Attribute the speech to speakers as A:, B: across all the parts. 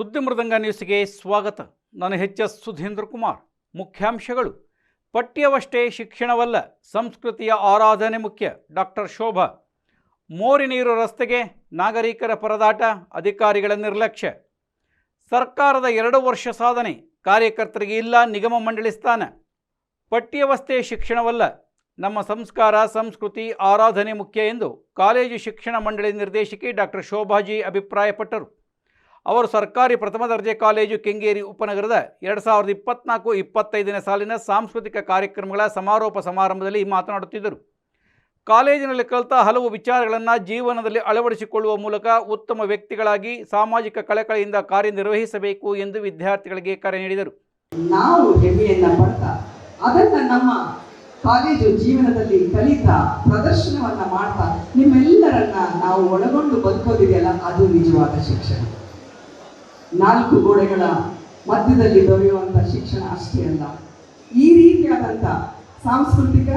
A: ಸುದ್ದಿ ಮೃದಂಗ ನ್ಯೂಸ್ಗೆ ಸ್ವಾಗತ. ನಾನು ಹೆಚ್ ಎಸ್ ಸುಧೀಂದ್ರ ಕುಮಾರ್. ಮುಖ್ಯಾಂಶಗಳು. ಪಠ್ಯವಷ್ಟೇ ಶಿಕ್ಷಣವಲ್ಲ, ಸಂಸ್ಕೃತಿಯ ಆರಾಧನೆ ಮುಖ್ಯ. ಡಾಕ್ಟರ್ ಶೋಭಾ. ಮೋರಿ ನೀರು ರಸ್ತೆಗೆ ನಾಗರಿಕರ ಪರದಾಟ, ಅಧಿಕಾರಿಗಳ ನಿರ್ಲಕ್ಷ್ಯ. ಸರ್ಕಾರದ ಎರಡು ವರ್ಷ ಸಾಧನೆ, ಕಾರ್ಯಕರ್ತರಿಗೆ ಇಲ್ಲ, ನಿಗಮ ಮಂಡಳಿ ಸ್ಥಾನ. ಪಠ್ಯವಸ್ಥೆ ಶಿಕ್ಷಣವಲ್ಲ, ನಮ್ಮ ಸಂಸ್ಕಾರ, ಸಂಸ್ಕೃತಿ, ಆರಾಧನೆ ಮುಖ್ಯ ಎಂದು ಕಾಲೇಜು ಶಿಕ್ಷಣ ಮಂಡಳಿ ನಿರ್ದೇಶಕಿ ಡಾಕ್ಟರ್ ಶೋಭಾಜಿ ಅಭಿಪ್ರಾಯಪಟ್ಟರು. ಅವರು ಸರ್ಕಾರಿ ಪ್ರಥಮ ದರ್ಜೆ ಕಾಲೇಜು ಕೆಂಗೇರಿ ಉಪನಗರದ ಎರಡು ಸಾವಿರದ ಇಪ್ಪತ್ನಾಲ್ಕು ಇಪ್ಪತ್ತೈದನೇ ಸಾಲಿನ ಸಾಂಸ್ಕೃತಿಕ ಕಾರ್ಯಕ್ರಮಗಳ ಸಮಾರೋಪ ಸಮಾರಂಭದಲ್ಲಿ ಮಾತನಾಡುತ್ತಿದ್ದರು. ಕಾಲೇಜಿನಲ್ಲಿ ಕಲಿತ ಹಲವು ವಿಚಾರಗಳನ್ನು ಜೀವನದಲ್ಲಿ ಅಳವಡಿಸಿಕೊಳ್ಳುವ ಮೂಲಕ ಉತ್ತಮ ವ್ಯಕ್ತಿಗಳಾಗಿ ಸಾಮಾಜಿಕ ಕಳಕಳಿಯಿಂದ ಕಾರ್ಯನಿರ್ವಹಿಸಬೇಕು ಎಂದು ವಿದ್ಯಾರ್ಥಿಗಳಿಗೆ ಕರೆ ನೀಡಿದರು.
B: ನಾವು ಅದನ್ನ ನಮ್ಮ ಕಾಲೇಜು ಜೀವನದಲ್ಲಿ ಕಲಿತಾ, ಪ್ರದರ್ಶನವನ್ನ ಮಾಡ್ತಾ ನಿಮ್ಮೆಲ್ಲರನ್ನ ನಾವು ಒಳಗೊಂಡು ಬದುಕೋದಿದೆಯಲ್ಲ ಅದು ನಿಜವಾದ ಶಿಕ್ಷಣ. ನಾಲ್ಕು ಗೋಡೆಗಳ ಮಧ್ಯದಲ್ಲಿ ದೊರೆಯುವಂಥ ಶಿಕ್ಷಣ ಅಷ್ಟೇ ಅಲ್ಲ. ಈ ರೀತಿಯಾದಂಥ ಸಾಂಸ್ಕೃತಿಕ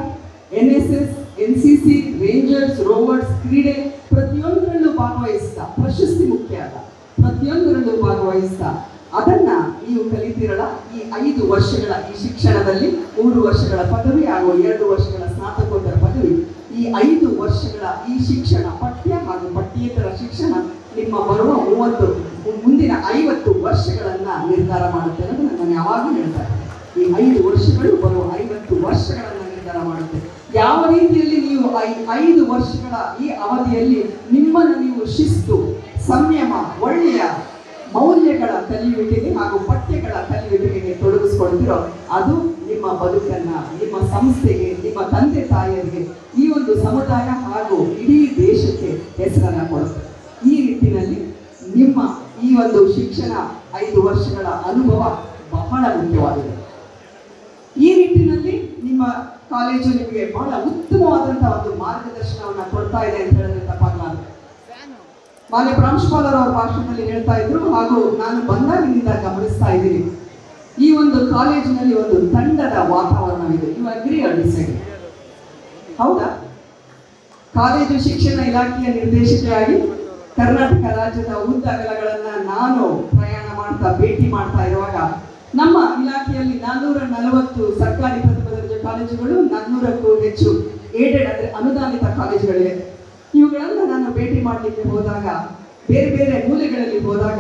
B: N S S N C C rangers rovers ಕ್ರೀಡೆ ಪ್ರತಿಯೊಂದರಲ್ಲೂ ಭಾಗವಹಿಸ್ತಾ, ಪ್ರಶಸ್ತಿ ಮುಖ್ಯ ಅಲ್ಲ, ಪ್ರತಿಯೊಂದರಲ್ಲೂ ಭಾಗವಹಿಸ್ತಾ. ಅದನ್ನ ನೀವು ಕಲಿತಿರಲ್ಲ, ಈ ಐದು ವರ್ಷಗಳ ಈ ಶಿಕ್ಷಣದಲ್ಲಿ ಮೂರು ವರ್ಷಗಳ ಪದವಿ ಹಾಗೂ ಎರಡು ವರ್ಷಗಳ ಸ್ನಾತಕೋತ್ತರ ಪದವಿ, ಈ ಐದು ವರ್ಷಗಳ ಈ ಶಿಕ್ಷಣ ಪಠ್ಯ ಹಾಗೂ ಪಠ್ಯೇತರ ಶಿಕ್ಷಣ ನಿಮ್ಮ ಬರುವ ಮೂವತ್ತು ಮುಂದಿನ ಐವತ್ತು ವರ್ಷಗಳನ್ನ ನಿರ್ಧಾರ ಮಾಡುತ್ತೆ ಅನ್ನೋದು ನಾನು ಯಾವಾಗಲೂ ಹೇಳ್ತಾ. ಈ ಐದು ವರ್ಷಗಳು ಬರುವ ಐವತ್ತು ವರ್ಷಗಳನ್ನ ನಿರ್ಧಾರ ಮಾಡುತ್ತೆ ಯಾವ ರೀತಿಯಲ್ಲಿ ನೀವು ಐ- ಐದು ವರ್ಷಗಳ ಈ ಅವಧಿಯಲ್ಲಿ ನಿಮ್ಮನ್ನು ನೀವು ಶಿಸ್ತು, ಸಂಯಮ, ಒಳ್ಳೆಯ ಮೌಲ್ಯಗಳ ಕಲಿಯುವಿಕೆಗೆ ಹಾಗೂ ಪಠ್ಯಗಳ ಕಲಿಯುವಿಕೆಗೆ ತೊಡಗಿಸ್ಕೊಳ್ತಿರೋ ಅದು ನಿಮ್ಮ ಬದುಕನ್ನ, ನಿಮ್ಮ ಸಂಸ್ಥೆಗೆ, ನಿಮ್ಮ ತಂದೆ ತಾಯಿಯರಿಗೆ ಈ ಒಂದು ಸಮುದಾಯ ಹಾಗೂ ಇಡೀ ದೇಶಕ್ಕೆ ಹೆಸರನ್ನ ಕೊಡುತ್ತೆ ಈ ನಿಟ್ಟಿನಲ್ಲಿ ನಿಮ್ಮ ಈ ಒಂದು ಶಿಕ್ಷಣ ಐದು ವರ್ಷಗಳ ಅನುಭವ ಬಹಳ ಮುಖ್ಯವಾಗಿದೆ ಈ ನಿಟ್ಟಿನಲ್ಲಿ ನಿಮ್ಮ ಕಾಲೇಜು ನಿಮಗೆ ಬಹಳ ಉತ್ತಮವಾದಂತಹ ಒಂದು ಮಾರ್ಗದರ್ಶನವನ್ನ ಕೊಡ್ತಾ ಇದೆ ಅಂತ ಹೇಳಿದ್ರೆ ತಪ್ಪಾಗಲಾರದು ಮಾನ್ಯ ಪ್ರಾಂಶುಪಾಲರು ಅವರ ಭಾಷಣದಲ್ಲಿ ಹೇಳ್ತಾ ಇದ್ರು, ಹಾಗೂ ನಾನು ಬಂದಾಗಿನಿಂದ ಗಮನಿಸ್ತಾ ಇದ್ದೀನಿ. ಈ ಒಂದು ಕಾಲೇಜಿನಲ್ಲಿ ಒಂದು ತಂಡದ ವಾತಾವರಣವಿದೆ. ಯು ಅಗ್ರಿ ಡಿಸೈಡ್ ಹೌದಾ? ಕಾಲೇಜು ಶಿಕ್ಷಣ ಇಲಾಖೆಯ ನಿರ್ದೇಶಕಿಯಾಗಿ ಕರ್ನಾಟಕ ರಾಜ್ಯದ ಉದ್ದ ಅಗಲಗಳನ್ನ ನಾನು ಪ್ರಯಾಣ ಮಾಡ್ತಾ, ಭೇಟಿ ಮಾಡ್ತಾ ಇರುವಾಗ ನಮ್ಮ ಇಲಾಖೆಯಲ್ಲಿ ನಾನ್ನೂರ ನಲವತ್ತು ಸರ್ಕಾರಿ ದರ್ಜೆ ಕಾಲೇಜುಗಳು ನಾನ್ನೂರಕ್ಕೂ ಹೆಚ್ಚು ಏಡೆಡ್ ಅಂದ್ರೆ ಅನುದಾನಿತ ಕಾಲೇಜುಗಳಿವೆ. ಇವುಗಳನ್ನ ನಾನು ಭೇಟಿ ಮಾಡಲಿಕ್ಕೆ ಹೋದಾಗ, ಬೇರೆ ಬೇರೆ ಮೂಲೆಗಳಲ್ಲಿ ಹೋದಾಗ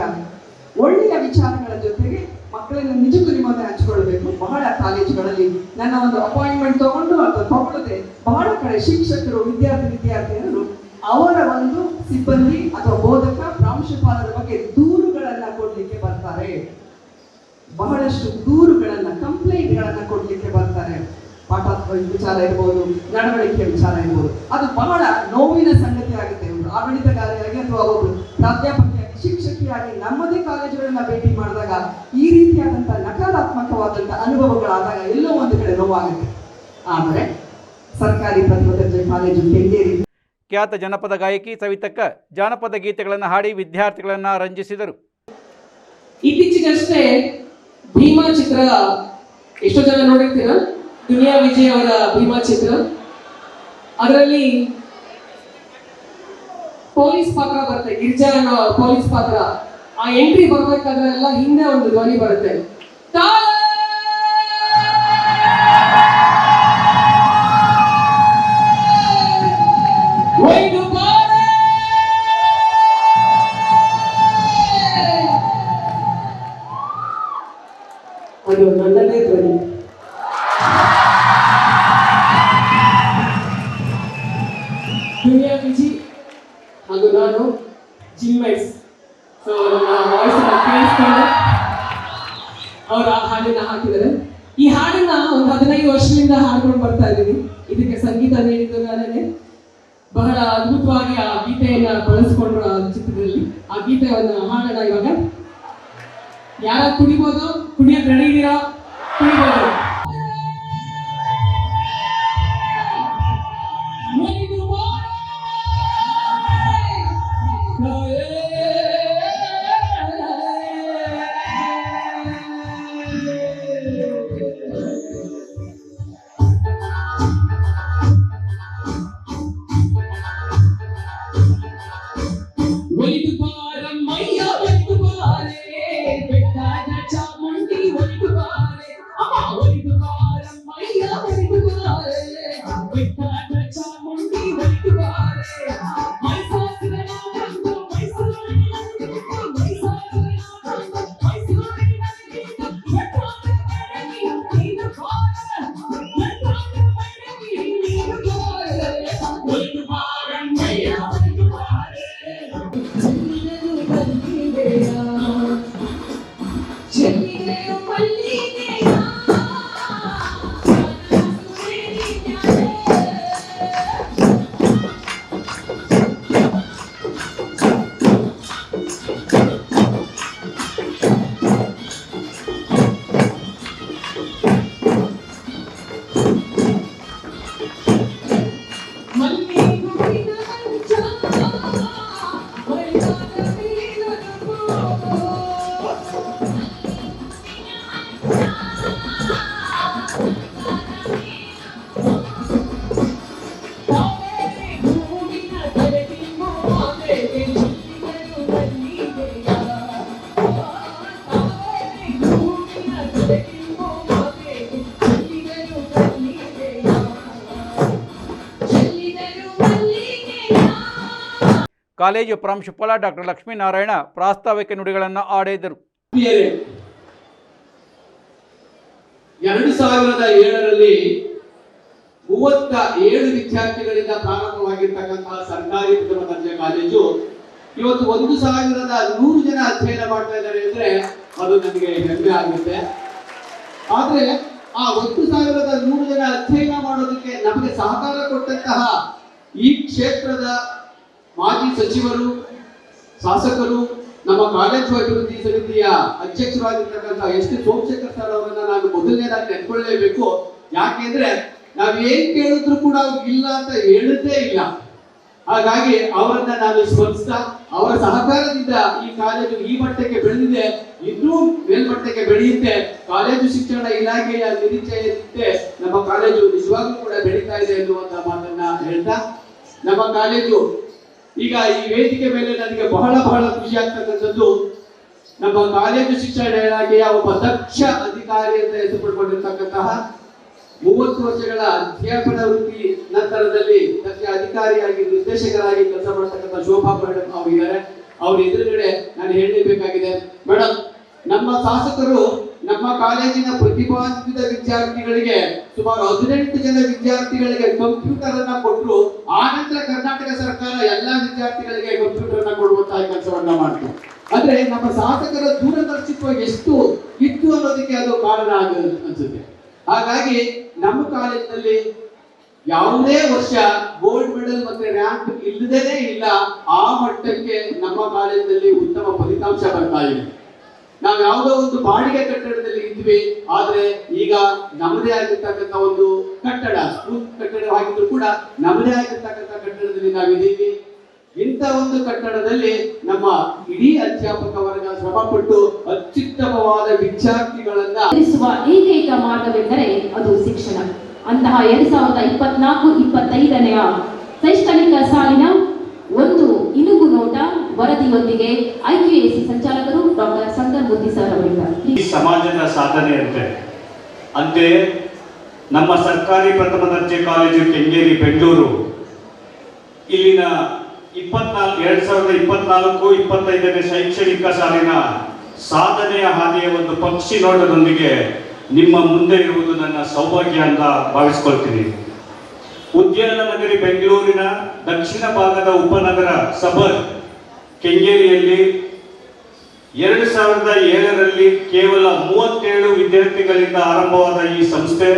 B: ಒಳ್ಳೆಯ ವಿಚಾರಗಳ ಜೊತೆಗೆ ಮಕ್ಕಳನ್ನು ನಿಜಕ್ಕೂ ನಿಮ್ಮ ಹಚ್ಚಿಕೊಳ್ಬೇಕು ಬಹಳ ಕಾಲೇಜುಗಳಲ್ಲಿ ನನ್ನ ಒಂದು ಅಪಾಯಿಂಟ್ಮೆಂಟ್ ತಗೊಂಡು ಅಥವಾ ತಗೊಳ್ಳದೆ ಬಹಳ ಕಡೆ ಶಿಕ್ಷಕರು, ವಿದ್ಯಾರ್ಥಿ ವಿದ್ಯಾರ್ಥಿನಿಯರು ಅವರ ಒಂದು ಸಿಬ್ಬಂದಿ ಅಥವಾ ಬೋಧಕ, ಪ್ರಾಂಶುಪಾಲರ ಬಗ್ಗೆ ದೂರುಗಳನ್ನ ಕೊಡ್ಲಿಕ್ಕೆ ಬರ್ತಾರೆ. ಬಹಳಷ್ಟು ದೂರುಗಳನ್ನ ಕಂಪ್ಲೇಂಟ್ಗಳನ್ನ ಕೊಡ್ಲಿಕ್ಕೆ ಬರ್ತಾರೆ. ಪಾಠ ವಿಚಾರ ಇರ್ಬೋದು ನಡವಳಿಕೆ ವಿಚಾರ ಇರ್ಬೋದು. ಅದು ಬಹಳ ನೋವಿನ ಸಂಗತಿ ಆಗುತ್ತೆ. ಒಂದು ಆಡಳಿತಗಾರಿಯಾಗಿ ಅಥವಾ ಒಬ್ಬರು ಪ್ರಾಧ್ಯಾಪಕಿಯಾಗಿ ಶಿಕ್ಷಕಿಯಾಗಿ ನಮ್ಮದೇ ಕಾಲೇಜುಗಳನ್ನ ಭೇಟಿ ಮಾಡಿದಾಗ ಈ ರೀತಿಯಾದಂತಹ ನಕಾರಾತ್ಮಕವಾದಂಥ ಅನುಭವಗಳಾದಾಗ ಎಲ್ಲೋ ಒಂದು ಕಡೆ ನೋವಾಗುತ್ತೆ. ಆದರೆ ಸರ್ಕಾರಿ ಪ್ರಥಮ ದರ್ಜೆ ಕಾಲೇಜು ಕೆಂಗೇರಿ
A: ಖ್ಯಾತ ಜನಪದ ಗಾಯಕಿ ಸವಿತಕ್ಕ ಜಾನಪದ ಗೀತೆಗಳನ್ನು ಹಾಡಿ ವಿದ್ಯಾರ್ಥಿಗಳನ್ನ ರಂಜಿಸಿದರು.
C: ಇತ್ತೀಚೆಗಷ್ಟೇ ಭೀಮಾ ಚಿತ್ರ ಎಷ್ಟೋ ಜನ ನೋಡಿರ್ತೀರ? ದುನಿಯಾ ವಿಜಯ್ ಅವರ ಭೀಮಾ ಚಿತ್ರ. ಅದರಲ್ಲಿ ಪೊಲೀಸ್ ಪಾತ್ರ ಬರುತ್ತೆ, ಗಿರಿಜಾ ಅನ್ನೋ ಪೊಲೀಸ್ ಪಾತ್ರ. ಆ ಎಂಟ್ರಿ ಬರ್ಬೇಕಾದ್ರೆ ಎಲ್ಲ ಹಿಂದೆ ಒಂದು ಧ್ವನಿ ಬರುತ್ತೆ! ಅದು ನನ್ನದೇ ಧ್ವನಿ. ಗೀತೆಯನ್ನ ಹಾಡೋಣ ಇವಾಗ. ಯಾರ ಕುಡಿಬೋದು ಕುಡಿಯೋಕ್ ರೆಡಿ ಇದೀರಾ ಕುಡಿಬೋದು.
A: ಕಾಲೇಜು ಪ್ರಾಂಶುಪಾಲ ಡಾಕ್ಟರ್ ಲಕ್ಷ್ಮೀನಾರಾಯಣ ಪ್ರಾಸ್ತಾವಿಕ ನುಡಿಗಳನ್ನು ಆಡಿದರು.
D: ಎರಡು ಸಾವಿರದ ಏಳರಲ್ಲಿ ಮೂವತ್ತ ಏಳು ವಿದ್ಯಾರ್ಥಿಗಳಿಂದ ಪ್ರಾರಂಭವಾಗಿರ್ತಕ್ಕಂತಹ ಸರ್ಕಾರಿ ಪ್ರಥಮ ದರ್ಜೆ ಕಾಲೇಜು ಇವತ್ತು ಒಂದು ಸಾವಿರದ ನೂರು ಜನ ಅಧ್ಯಯನ ಮಾಡ್ತಾ ಇದ್ದಾರೆ ಅಂದ್ರೆ ಅದು ನನಗೆ ಹೆಮ್ಮೆ ಆಗುತ್ತೆ. ಆದ್ರೆ ಆ ಒಂದು ಸಾವಿರದ ನೂರು ಜನ ಅಧ್ಯಯನ ಮಾಡೋದಕ್ಕೆ ನಮಗೆ ಸಹಕಾರ ಕೊಟ್ಟಂತಹ ಈ ಕ್ಷೇತ್ರದ ಮಾಜಿ ಸಚಿವರು, ಶಾಸಕರು, ನಮ್ಮ ಕಾಲೇಜು ಅಭಿವೃದ್ಧಿ ಸಮಿತಿಯ ಅಧ್ಯಕ್ಷರಾಗಿರ್ತಕ್ಕಂಥ ಎಸ್ ಟಿ ಸೋಮಶೇಖರ್ ಸರ್ ಅವರನ್ನ ನಾನು ಮೊದಲನೇದಾಗಿ ನೆನ್ಕೊಳ್ಳೇಬೇಕು ಯಾಕೆಂದ್ರೆ ನಾವ್ ಏನ್ ಕೇಳಿದ್ರು ಕೂಡ ಅವ್ರಿಗೆ ಇಲ್ಲ ಅಂತ ಹೇಳುದೇ ಇಲ್ಲ. ಹಾಗಾಗಿ ಅವರನ್ನ ನಾನು ಸ್ಮರಿಸ್ತಾ, ಅವರ ಸಹಕಾರದಿಂದ ಈ ಕಾಲೇಜು ಈ ಮಟ್ಟಕ್ಕೆ ಬೆಳೆದಿದೆ, ಇನ್ನೂ ಮೇಲ್ಮಟ್ಟಕ್ಕೆ ಬೆಳೆಯುತ್ತೆ. ಕಾಲೇಜು ಶಿಕ್ಷಣ ಇಲಾಖೆಯ ನಿರೀಕ್ಷೆಯಂತೆ ನಮ್ಮ ಕಾಲೇಜು ನಿಜವಾಗ್ಲೂ ಕೂಡ ಬೆಳೀತಾ ಇದೆ ಎನ್ನುವಂತ ಮಾತನ್ನ ಹೇಳ್ತಾ, ನಮ್ಮ ಕಾಲೇಜು ಈಗ ಈ ವೇದಿಕೆ ಮೇಲೆ ನನಗೆ ಬಹಳ ಬಹಳ ಖುಷಿ ಆಗ್ತಕ್ಕಂಥದ್ದು ನಮ್ಮ ಕಾಲೇಜು ಶಿಕ್ಷಣ ಇಲಾಖೆಯ ಒಬ್ಬ ದಕ್ಷ ಅಧಿಕಾರಿ ಅಂತ ಹೆಸರುಪಡ್ಕೊಂಡಿರ್ತಕ್ಕಂತಹ ಮೂವತ್ತು ವರ್ಷಗಳ ಅಧ್ಯಾಪನ ವೃತ್ತಿ ನಂತರದಲ್ಲಿ ದಕ್ಷ ಅಧಿಕಾರಿಯಾಗಿ ನಿರ್ದೇಶಕರಾಗಿ ಕೆಲಸ ಮಾಡ್ತಕ್ಕಂಥ ಶೋಭಾ ಮೇಡಮ್ ಅವರಿದ್ದಾರೆ ಅವ್ರ ಎದುರುಗಡೆ ನಾನು ಹೇಳಲೇಬೇಕಾಗಿದೆ. ಮೇಡಮ್ ನಮ್ಮ ಶಾಸಕರು ನಮ್ಮ ಕಾಲೇಜಿನ ಪ್ರತಿಭಾನ್ವಿತ ವಿದ್ಯಾರ್ಥಿಗಳಿಗೆ ಸುಮಾರು ಹದಿನೆಂಟು ಜನ ವಿದ್ಯಾರ್ಥಿಗಳಿಗೆ ಕಂಪ್ಯೂಟರ್ ಅನ್ನ ಕೊಟ್ಟರು ಆನಂತರ ಕರ್ನಾಟಕ ಸರ್ಕಾರ ಎಲ್ಲಾ ವಿದ್ಯಾರ್ಥಿಗಳಿಗೆ ಕಂಪ್ಯೂಟರ್ ಅನ್ನ ಕೊಡುವಂತಹ ಕೆಲಸವನ್ನ ಮಾಡಿತು. ಅಂದ್ರೆ ನಮ್ಮ ಶಾಸಕರ ದೂರದರ್ಶಿತ್ವ ಎಷ್ಟು ಇತ್ತು ಅನ್ನೋದಕ್ಕೆ ಅದು ಕಾರಣ ಆಗ ಅನ್ಸುತ್ತೆ. ಹಾಗಾಗಿ ನಮ್ಮ ಕಾಲೇಜಿನಲ್ಲಿ ಯಾವುದೇ ವರ್ಷ ಗೋಲ್ಡ್ ಮೆಡಲ್ ಮತ್ತೆ ರ್ಯಾಂಕ್ ಇಲ್ಲದೇನೆ ಇಲ್ಲ, ಆ ಮಟ್ಟಕ್ಕೆ ನಮ್ಮ ಕಾಲೇಜಿನಲ್ಲಿ ಉತ್ತಮ ಫಲಿತಾಂಶ ಬರ್ತಾ ಇದೆ. ನಾವು ಯಾವುದೋ ಒಂದು ಬಾಡಿಗೆ ಕಟ್ಟಡದಲ್ಲಿ ಇದ್ವಿ ಆದ್ರೆ ಈಗ ನಮ್ಮದೇ ಆಗಿರ್ತಕ್ಕಂಥ ಒಂದು ಕಟ್ಟಡ, ಸ್ಕೂಲ್ ಕಟ್ಟಡವಾಗಿದ್ರು ಕೂಡ ನಮ್ಮದೇ ಆಗಿರ್ತಕ್ಕಂಥ ಕಟ್ಟಡದಲ್ಲಿ ನಾವಿದ್ದೀವಿ. ಇಂಥ ಒಂದು ಕಟ್ಟಡದಲ್ಲಿ ನಮ್ಮ ಇಡೀ ಅಧ್ಯಾಪಕ ವರ್ಗ ಶ್ರಮಪಟ್ಟು ಅತ್ಯುತ್ತಮವಾದ ವಿದ್ಯಾರ್ಥಿಗಳನ್ನ
E: ತಿಳಿಸುವ ಏಕೈಕ ಮಾರ್ಗವೆಂದರೆ ಅದು ಶಿಕ್ಷಣ. ಅಂತಹ ಎರಡ್ ಸಾವಿರದ ಇಪ್ಪತ್ನಾಲ್ಕು, ಇಪ್ಪತ್ತೈದನೆಯ ಶೈಕ್ಷಣಿಕ ಸಾಲಿನ ಒಂದು ಇನುಗು ನೋಟ ವರದಿಯೊಂದಿಗೆ ಐಕ್ಯುಎಸಿ ಸಂಚಾಲಕರು ಡಾಕ್ಟರ್ ಸಂಕರ್ ಮೂರ್ತಿ ಸರ್ ಅವರಿಂದ
F: ಈ ಸಮಾಜದ ಸಾಧನೆ ಅಂತೆ. ಅಂತೆಯೇ ನಮ್ಮ ಸರ್ಕಾರಿ ಪ್ರಥಮ ದರ್ಜೆ ಕಾಲೇಜು ಕೆಂಗೇರಿ, ಬೆಂಗಳೂರು. ಇಲ್ಲಿನ ಇಪ್ಪತ್ನಾಲ್ಕು ಎರಡ್ ಸಾವಿರದ ಇಪ್ಪತ್ನಾಲ್ಕು, ಇಪ್ಪತ್ತೈದನೇ ಶೈಕ್ಷಣಿಕ ಸಾಲಿನ ಸಾಧನೆಯ ಹಾದಿಯ ಒಂದು ಪಕ್ಷಿ ನೋಟದೊಂದಿಗೆ ನಿಮ್ಮ ಮುಂದೆ ಇರುವುದು ನನ್ನ ಸೌಭಾಗ್ಯ ಅಂತ ಭಾವಿಸ್ಕೊಳ್ತೀನಿ. ಉದ್ಯಾನ ನಗರಿ ಬೆಂಗಳೂರಿನ ದಕ್ಷಿಣ ಭಾಗದ ಉಪನಗರ ಸಬರ್ ಕೆಂಗೇರಿಯಲ್ಲಿ ಎರಡು ಸಾವಿರದ ಏಳರಲ್ಲಿ ಕೇವಲ ಮೂವತ್ತೇಳು ವಿದ್ಯಾರ್ಥಿಗಳಿಂದ ಆರಂಭವಾದ ಈ ಸಂಸ್ಥೆ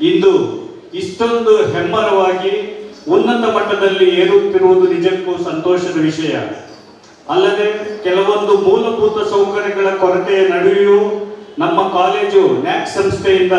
F: ಇಂದು ಇಷ್ಟೊಂದು ಹೆಮ್ಮರವಾಗಿ ಉನ್ನತ ಮಟ್ಟದಲ್ಲಿ ಏರುತ್ತಿರುವುದು ನಿಜಕ್ಕೂ ಸಂತೋಷದ ವಿಷಯ. ಅಲ್ಲದೆ ಕೆಲವೊಂದು ಮೂಲಭೂತ ಸೌಕರ್ಯಗಳ ಕೊರತೆಯ ನಡುವೆಯೂ ನಮ್ಮ ಕಾಲೇಜು ನ್ಯಾಕ್ ಸಂಸ್ಥೆಯಿಂದ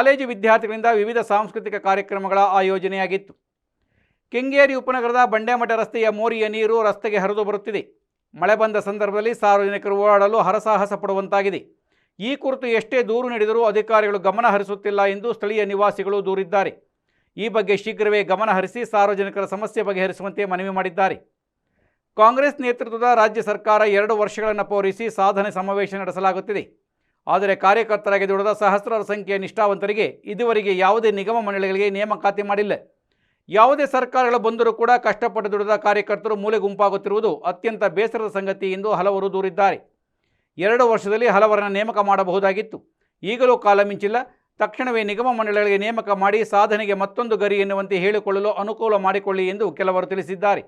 A: ಕಾಲೇಜು ವಿದ್ಯಾರ್ಥಿಗಳಿಂದ ವಿವಿಧ ಸಾಂಸ್ಕೃತಿಕ ಕಾರ್ಯಕ್ರಮಗಳ ಆಯೋಜನೆಯಾಗಿತ್ತು. ಕೆಂಗೇರಿ ಉಪನಗರದ ಬಂಡೆಮಠ ರಸ್ತೆಯ ಮೋರಿಯ ನೀರು ರಸ್ತೆಗೆ ಹರಿದು ಬರುತ್ತಿದೆ. ಮಳೆ ಬಂದ ಸಂದರ್ಭದಲ್ಲಿ ಸಾರ್ವಜನಿಕರು ಓಡಾಡಲು ಹರಸಾಹಸ ಪಡುವಂತಾಗಿದೆ. ಈ ಕುರಿತು ಎಷ್ಟೇ ದೂರು ನೀಡಿದರೂ ಅಧಿಕಾರಿಗಳು ಗಮನ ಹರಿಸುತ್ತಿಲ್ಲ ಎಂದು ಸ್ಥಳೀಯ ನಿವಾಸಿಗಳು ದೂರಿದ್ದಾರೆ. ಈ ಬಗ್ಗೆ ಶೀಘ್ರವೇ ಗಮನ ಹರಿಸಿ ಸಾರ್ವಜನಿಕರ ಸಮಸ್ಯೆ ಬಗೆಹರಿಸುವಂತೆ ಮನವಿ ಮಾಡಿದ್ದಾರೆ. ಕಾಂಗ್ರೆಸ್ ನೇತೃತ್ವದ ರಾಜ್ಯ ಸರ್ಕಾರ ಎರಡು ವರ್ಷಗಳನ್ನು ಪೂರೈಸಿ ಸಾಧನೆ ಸಮಾವೇಶ ನಡೆಸಲಾಗುತ್ತಿದೆ. ಆದರೆ ಕಾರ್ಯಕರ್ತರಾಗಿ ದುಡಿದ ಸಹಸ್ರಾರು ಸಂಖ್ಯೆಯ ನಿಷ್ಠಾವಂತರಿಗೆ ಇದುವರೆಗೆ ಯಾವುದೇ ನಿಗಮ ಮಂಡಳಿಗಳಿಗೆ ನೇಮಕಾತಿ ಮಾಡಿಲ್ಲ. ಯಾವುದೇ ಸರ್ಕಾರಗಳು ಬಂದರೂ ಕೂಡ ಕಷ್ಟಪಟ್ಟು ದುಡಿದ ಕಾರ್ಯಕರ್ತರು ಮೂಲೆ ಗುಂಪಾಗುತ್ತಿರುವುದು ಅತ್ಯಂತ ಬೇಸರದ ಸಂಗತಿ ಎಂದು ಹಲವರು ದೂರಿದ್ದಾರೆ. ಎರಡು ವರ್ಷದಲ್ಲಿ ಹಲವರನ್ನು ನೇಮಕ ಮಾಡಬಹುದಾಗಿತ್ತು. ಈಗಲೂ ಕಾಲ ಮಿಂಚಿಲ್ಲ. ತಕ್ಷಣವೇ ನಿಗಮ ಮಂಡಳಿಗಳಿಗೆ ನೇಮಕ ಮಾಡಿ ಸಾಧನೆಗೆ ಮತ್ತೊಂದು ಗರಿ ಎನ್ನುವಂತೆ ಹೇಳಿಕೊಳ್ಳಲು ಅನುಕೂಲ ಮಾಡಿಕೊಳ್ಳಿ ಎಂದು ಕೆಲವರು ತಿಳಿಸಿದ್ದಾರೆ.